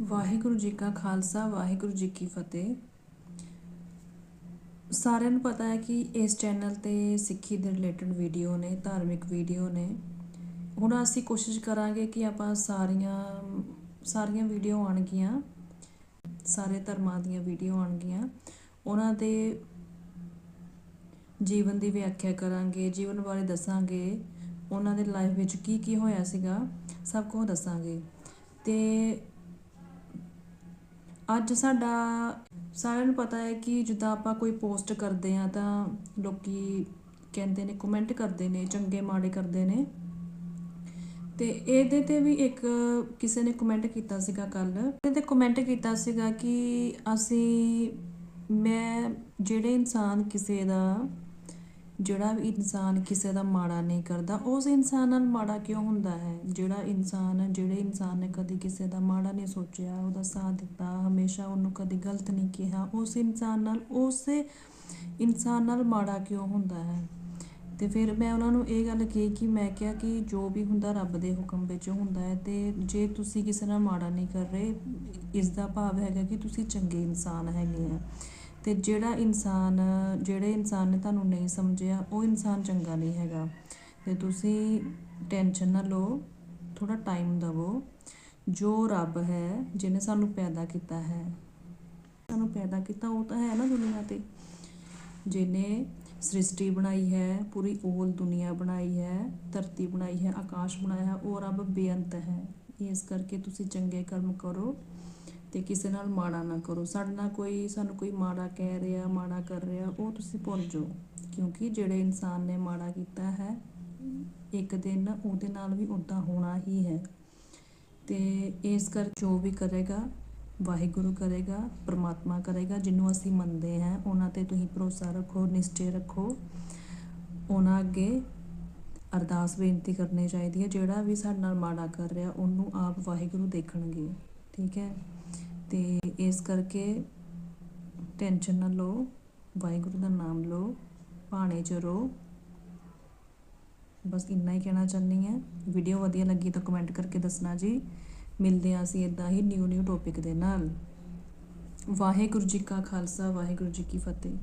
ਵਾਹਿਗੁਰੂ ਜੀ ਕਾ ਖਾਲਸਾ, ਵਾਹਿਗੁਰੂ ਜੀ ਕੀ ਫਤਿਹ। ਸਾਰਿਆਂ ਨੂੰ ਪਤਾ ਹੈ ਕਿ ਇਸ ਚੈਨਲ ਤੇ ਸਿੱਖੀ ਦੇ ਰਿਲੇਟਡ ਵੀਡੀਓ ਨੇ, ਧਾਰਮਿਕ ਵੀਡੀਓ ਨੇ। ਹੁਣ ਅਸੀਂ ਕੋਸ਼ਿਸ਼ ਕਰਾਂਗੇ ਕਿ ਆਪਾਂ ਸਾਰੀਆਂ ਸਾਰੀਆਂ ਵੀਡੀਓ ਆਣਗੀਆਂ ਸਾਰੇ ਧਰਮਾਂ ਦੀਆਂ ਵੀਡੀਓ ਆਣਗੀਆਂ ਉਹਨਾਂ ਦੇ ਜੀਵਨ ਦੀ ਵਿਆਖਿਆ ਕਰਾਂਗੇ, ਜੀਵਨ ਬਾਰੇ ਦੱਸਾਂਗੇ। ਉਹਨਾਂ ਦੇ ਲਾਈਫ ਵਿੱਚ ਕੀ ਕੀ ਹੋਇਆ ਸੀਗਾ, ਸਭ ਕੁਝ ਦੱਸਾਂਗੇ। ਤੇ ਅੱਜ ਸਾਡਾ ਸਾਰਿਆਂ ਨੂੰ ਪਤਾ ਹੈ ਕਿ ਜਿੱਦਾਂ ਆਪਾਂ ਕੋਈ ਪੋਸਟ ਕਰਦੇ ਆ ਤਾਂ ਲੋਕੀ ਕਹਿੰਦੇ ਨੇ ਕਮੈਂਟ ਕਰਦੇ ਨੇ, ਚੰਗੇ ਮਾੜੇ ਕਰਦੇ ਨੇ। ਤੇ ਇਹਦੇ ਤੇ ਵੀ ਇੱਕ ਕਿਸੇ ਨੇ ਕਮੈਂਟ ਕੀਤਾ ਸੀਗਾ ਕੱਲ ਇਹਦੇ ਤੇ ਕਮੈਂਟ ਕੀਤਾ ਸੀਗਾ ਕਿ ਅਸੀਂ, ਮੈਂ ਜਿਹੜੇ ਇਨਸਾਨ ਕਿਸੇ ਦਾ ਜਿਹੜਾ ਵੀ ਇਨਸਾਨ ਕਿਸੇ ਦਾ ਮਾੜਾ ਨਹੀਂ ਕਰਦਾ, ਉਸ ਇਨਸਾਨ ਨਾਲ ਮਾੜਾ ਕਿਉਂ ਹੁੰਦਾ ਹੈ? ਜਿਹੜਾ ਇਨਸਾਨ ਜਿਹੜੇ ਇਨਸਾਨ ਨੇ ਕਦੀ ਕਿਸੇ ਦਾ ਮਾੜਾ ਨਹੀਂ ਸੋਚਿਆ, ਉਹਦਾ ਸਾਥ ਦਿੱਤਾ, ਹਮੇਸ਼ਾ ਉਹਨੂੰ ਕਦੀ ਗਲਤ ਨਹੀਂ ਕਿਹਾ, ਉਸ ਇਨਸਾਨ ਨਾਲ, ਉਸੇ ਇਨਸਾਨ ਨਾਲ ਮਾੜਾ ਕਿਉਂ ਹੁੰਦਾ ਹੈ? ਤੇ ਫਿਰ ਮੈਂ ਉਹਨਾਂ ਨੂੰ ਇਹ ਗੱਲ ਕਹੀ ਕਿ ਮੈਂ ਕਿਹਾ ਕਿ ਜੋ ਵੀ ਹੁੰਦਾ ਰੱਬ ਦੇ ਹੁਕਮ ਵਿੱਚ ਹੁੰਦਾ ਹੈ ਤੇ ਜੇ ਤੁਸੀਂ ਕਿਸੇ ਨਾਲ ਮਾੜਾ ਨਹੀਂ ਕਰ ਰਹੇ ਇਸ ਦਾ ਭਾਵ ਹੈਗਾ ਕਿ ਤੁਸੀਂ ਚੰਗੇ ਇਨਸਾਨ ਹੈਗੇ ਆ। ਅਤੇ ਜਿਹੜਾ ਇਨਸਾਨ, ਜਿਹੜੇ ਇਨਸਾਨ ਨੇ ਤੁਹਾਨੂੰ ਨਹੀਂ ਸਮਝਿਆ, ਉਹ ਇਨਸਾਨ ਚੰਗਾ ਨਹੀਂ ਹੈਗਾ। ਅਤੇ ਤੁਸੀਂ ਟੈਨਸ਼ਨ ਨਾ ਲਓ, ਥੋੜ੍ਹਾ ਟਾਈਮ ਦੇਵੋ। ਜੋ ਰੱਬ ਹੈ, ਜਿਹਨੇ ਸਾਨੂੰ ਪੈਦਾ ਕੀਤਾ ਹੈ। ਸਾਨੂੰ ਪੈਦਾ ਕੀਤਾ, ਉਹ ਤਾਂ ਹੈ ਨਾ ਦੁਨੀਆ ਤੇ। ਜਿਹਨੇ ਸ੍ਰਿਸ਼ਟੀ ਬਣਾਈ ਹੈ, ਪੂਰੀ ਓਲ ਦੁਨੀਆ ਬਣਾਈ ਹੈ, ਧਰਤੀ ਬਣਾਈ ਹੈ, ਆਕਾਸ਼ ਬਣਾਇਆ ਹੈ, ਉਹ ਰੱਬ ਬੇਅੰਤ ਹੈ। ਇਸ ਕਰਕੇ ਤੁਸੀਂ ਚੰਗੇ ਕਰਮ ਕਰੋ। ਤੇ ਕਿਸੇ ਨਾਲ ਮਾੜਾ ਨਾ ਕਰੋ। ਸਾਡੇ ਨਾਲ ਕੋਈ, ਸਾਨੂੰ ਕੋਈ ਮਾੜਾ ਕਹਿ ਰਿਹਾ, ਮਾੜਾ ਕਰ ਰਿਹਾ, ਉਹ ਤੁਸੀਂ ਭੁੱਲ ਜਾਓ। ਕਿਉਂਕਿ ਜਿਹੜੇ ਇਨਸਾਨ ਨੇ ਮਾੜਾ ਕੀਤਾ ਹੈ, ਇੱਕ ਦਿਨ ਉਹਦੇ ਨਾਲ ਵੀ ਉਦਾਂ ਹੋਣਾ ਹੀ ਹੈ। ਤੇ ਇਸ ਕਰ ਜੋ ਵੀ ਕਰੇਗਾ, ਵਾਹਿਗੁਰੂ ਕਰੇਗਾ, ਪ੍ਰਮਾਤਮਾ ਕਰੇਗਾ, ਜਿਹਨੂੰ ਅਸੀਂ ਮੰਨਦੇ ਹਾਂ, ਉਹਨਾਂ ਤੇ ਤੁਸੀਂ ਭਰੋਸਾ ਰੱਖੋ, ਨਿਸ਼ਚੈ ਰੱਖੋ। ਉਹਨਾਂ ਅੱਗੇ ਅਰਦਾਸ ਬੇਨਤੀ ਕਰਨੀ ਚਾਹੀਦੀ ਹੈ, ਜਿਹੜਾ ਵੀ ਸਾਡੇ ਨਾਲ ਮਾੜਾ ਕਰ ਰਿਹਾ, ਉਹਨੂੰ ਆਪ ਵਾਹਿਗੁਰੂ ਦੇਖਣਗੇ। ਠੀਕ ਹੈ? ਤੇ ਇਸ ਕਰਕੇ ਟੈਨਸ਼ਨ ਨਾ ਲਓ, ਵਾਹਿਗੁਰੂ ਦਾ ਨਾਮ ਲਓ ਭਾਣੇ ਚ ਰਹੋ। ਬਸ ਇੰਨਾ ਹੀ ਕਹਿਣਾ ਚਾਹੁੰਦੀ ਹਾਂ। ਵੀਡੀਓ ਵਧੀਆ ਲੱਗੀ ਤਾਂ ਕਮੈਂਟ ਕਰਕੇ ਦੱਸਣਾ ਜੀ। ਮਿਲਦੇ ਹਾਂ ਅਸੀਂ ਇਦਾਂ ਹੀ ਨਿਊ ਨਿਊ ਟੌਪਿਕ ਦੇ ਨਾਲ। ਵਾਹਿਗੁਰੂ ਜੀ ਕਾ ਖਾਲਸਾ, ਵਾਹਿਗੁਰੂ ਜੀ ਕੀ ਫਤਿਹ।